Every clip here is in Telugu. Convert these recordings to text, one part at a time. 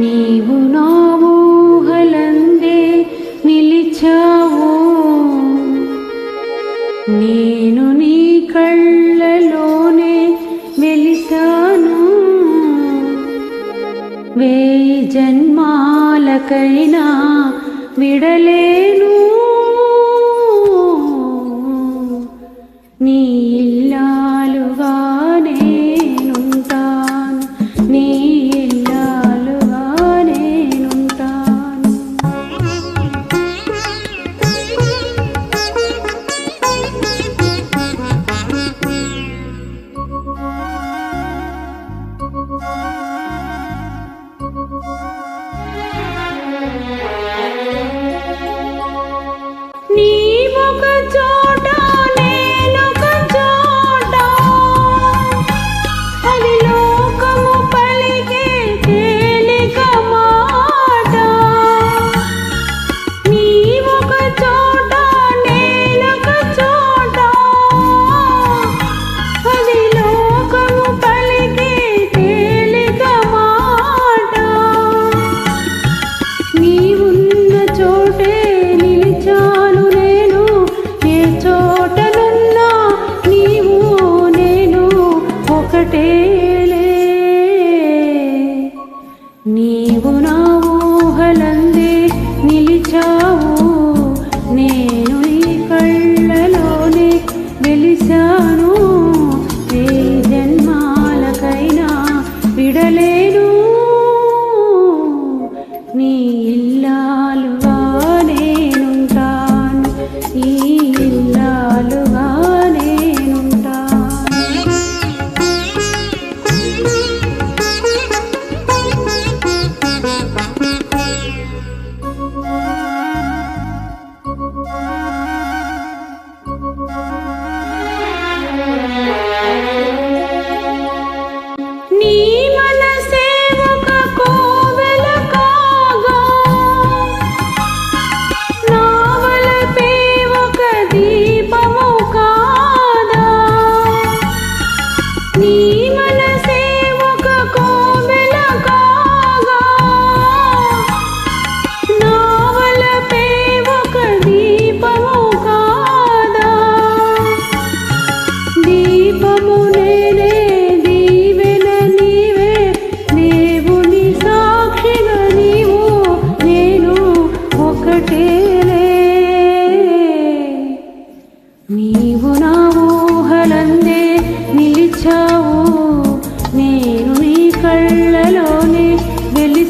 నీవు నా ఊహలందే నిలిచావు. నేను నీ కళ్ళలోనే వెలిసాను వేయి జన్మాలకైనా విడలేను. నీవు నా ఊహలందే నిలిచావు. నేను నీ కళ్ళలోనే వెలిశాను. ఏ జన్మాలకైనా విడలే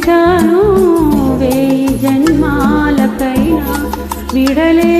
విడిచాను వేయి జన్మాలపైన విడలే